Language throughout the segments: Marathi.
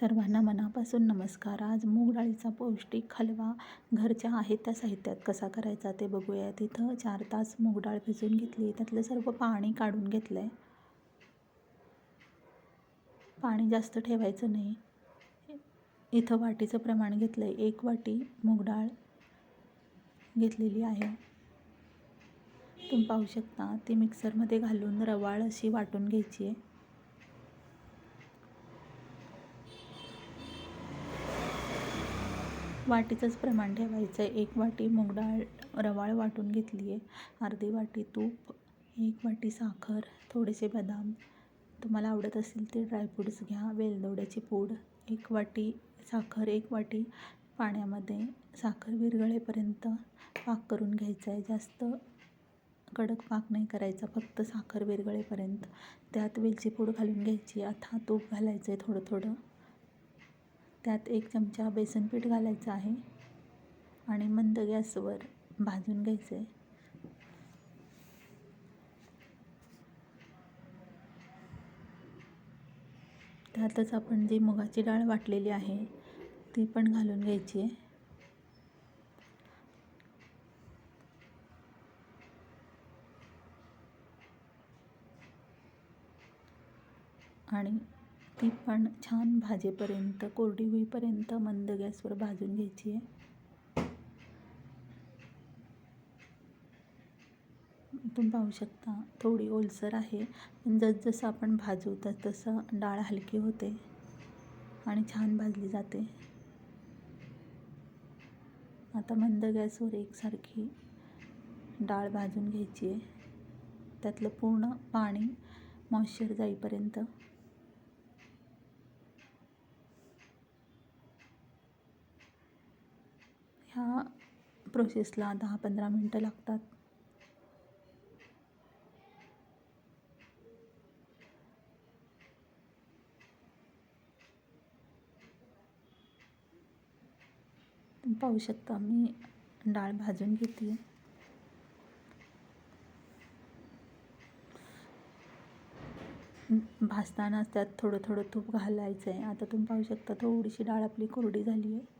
सर्वांना मनापासून नमस्कार. आज मूग डाळीचा पौष्टिक हलवा घरच्या आहेत त्या साहित्यात कसा करायचा ते बघूया तिथं चार तास मूग डाळ भिजून घेतली. त्यातलं सर्व पाणी काढून घेतलं आहे पाणी जास्त ठेवायचं नाही. इथं वाटीचं प्रमाण घेतलं आहे एक वाटी मूग डाळ घेतलेली आहे. तुम्ही पाहू शकता ती मिक्सरमध्ये घालून रवाळ अशी वाटून घ्यायची आहे. वाटीचंच प्रमाण ठेवायचं आहे एक वाटी मूग डाळ रवाळ वाटून घेतली आहे अर्धी वाटी तूप एक वाटी साखर थोडेसे बदाम. तुम्हाला आवडत असतील ते ड्रायफ्रूट्स घ्या. वेलदोड्याची पूड एक वाटी साखर एक वाटी पाण्यामध्ये साखर विरघळेपर्यंत पाक करून घ्यायचा आहे जास्त कडक पाक नाही करायचा फक्त साखर विरघळेपर्यंत. त्यात वेलची पूड घालून घ्यायची. आता तूप घालायचं आहे थोडं थोडं. त्यात एक चमचा बेसन पीठ घालायचं आहे आणि मंद गॅसवर भाजून घ्यायचं आहे. त्यातच आपण जी मुगाची डाळ वाटलेली आहे ती पण घालून घ्यायची आहे. आणि ती पण छान भाजेपर्यंत कोरडी होईपर्यंत मंद गॅसवर भाजून घ्यायची आहे. तुम्ही पाहू शकता थोडी ओलसर आहे पण जसजसं आपण भाजू तर तसं डाळ हलकी होते आणि छान भाजली जाते. आता मंद गॅसवर एकसारखी डाळ भाजून घ्यायची आहे. त्यातलं पूर्ण पाणी मॉइश्चर जाईपर्यंत ह्या प्रोसेसला दहा पंधरा मिनटं लागतात. पाहू शकता मी डाळ भाजून घेते. भाजतानाच त्यात थोडं थोडं तूप घालायचं आहे आता तुम्ही पाहू शकता थोडीशी डाळ आपली कोरडी झाली आहे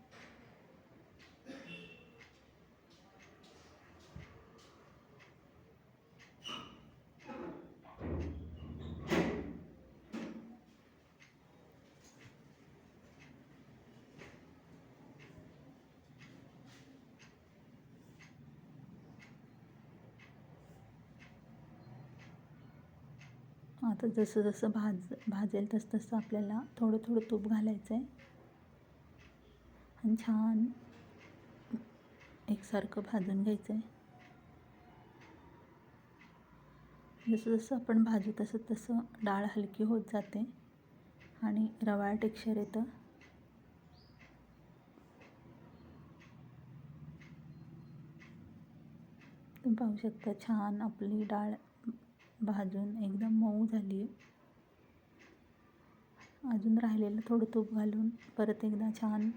आता जसं जसं भाज भाजेल तसं तसं आपल्याला थोडं थोडं तूप घालायचं आहे. आणि छान एकसारखं भाजून घ्यायचं आहे. जसं जसं आपण भाजू तसं तसं डाळ हलकी होत जाते आणि रवाळ टेक्स्चर येतं. तुम्ही पाहू शकता छान आपली डाळ भाजून एकदम मऊ झाली आहे. अजून राहिलेलं थोडं तूप घालून परत एकदा छान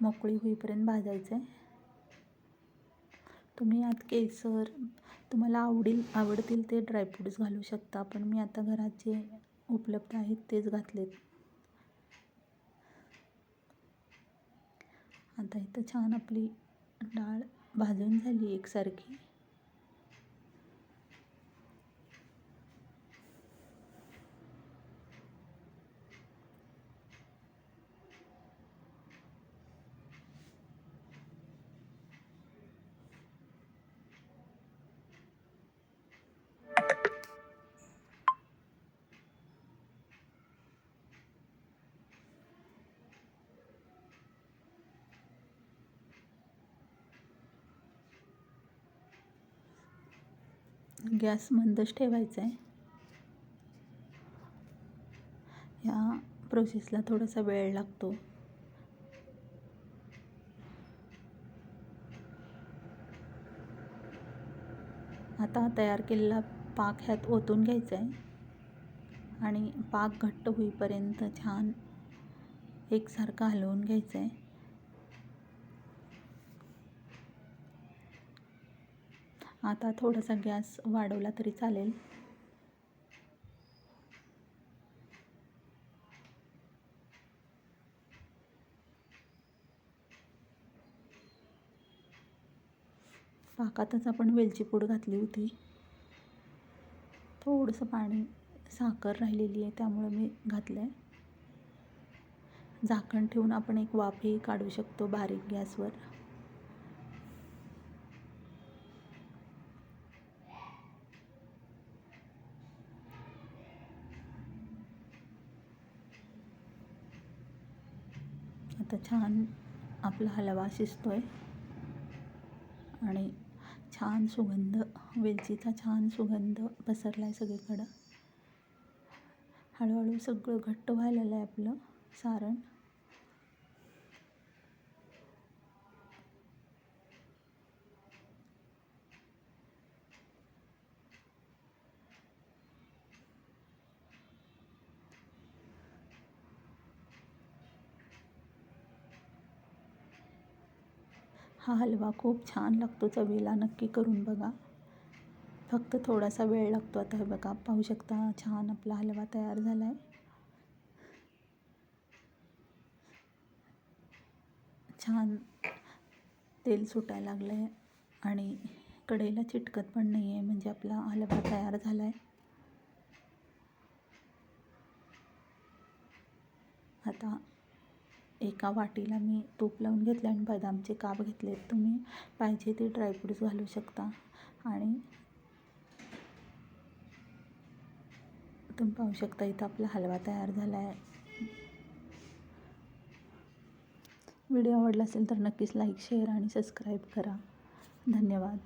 मोकळी होईपर्यंत भाजायचं आहे तुम्ही यात केसर तुम्हाला आवडील आवडतील ते ड्रायफ्रूट्स घालू शकता पण मी आता घरात जे उपलब्ध आहेत तेच घातलेत. आता इथं छान आपली डाळ भाजून झाली एकसारखी. गॅस मंदच ठेवायचा आहे. ह्या प्रोसेसला थोडासा वेळ लागतो. आता तयार केलेला पाक ह्यात ओतून घ्यायचा आहे. आणि पाक घट्ट होईपर्यंत छान एकसारखा हलवून घ्यायचा आहे. आता थोडासा गॅस वाढवला तरी चालेल. पाकातच आपण वेलची पूड घातली होती. थोडंसं पाणी साखर राहिलेली आहे त्यामुळे मी घातलं आहे झाकण ठेवून आपण एक वाफही काढू शकतो बारीक गॅसवर. आता छान आपला हलवा शिजतोय. आणि छान सुगंध वेलचीचा छान सुगंध पसरला आहे सगळीकडं. हळूहळू सगळं घट्ट व्हायला आहे आपलं सारण. हा हलवा खूप छान लागतो चवीला नक्की करून बघा. फक्त थोडासा वेळ लागतो आता हे बघा पाहू शकता छान आपला हलवा तयार झाला आहे छान तेल सुटायला लागलं आहे आणि कढईला चिटकत पण नाही आहे म्हणजे आपला हलवा तयार झाला आहे आता एका वाटीला मी तूप लावून घेतलं आणि बदामचे काप घेतले. तुम्ही पाहिजे ते ड्रायफ्रूट्स घालू शकता. आणि तुम्ही पाहू शकता इथं आपला हलवा तयार झाला आहे व्हिडिओ आवडला असेल तर नक्कीच लाईक शेअर आणि सबस्क्राईब करा. धन्यवाद.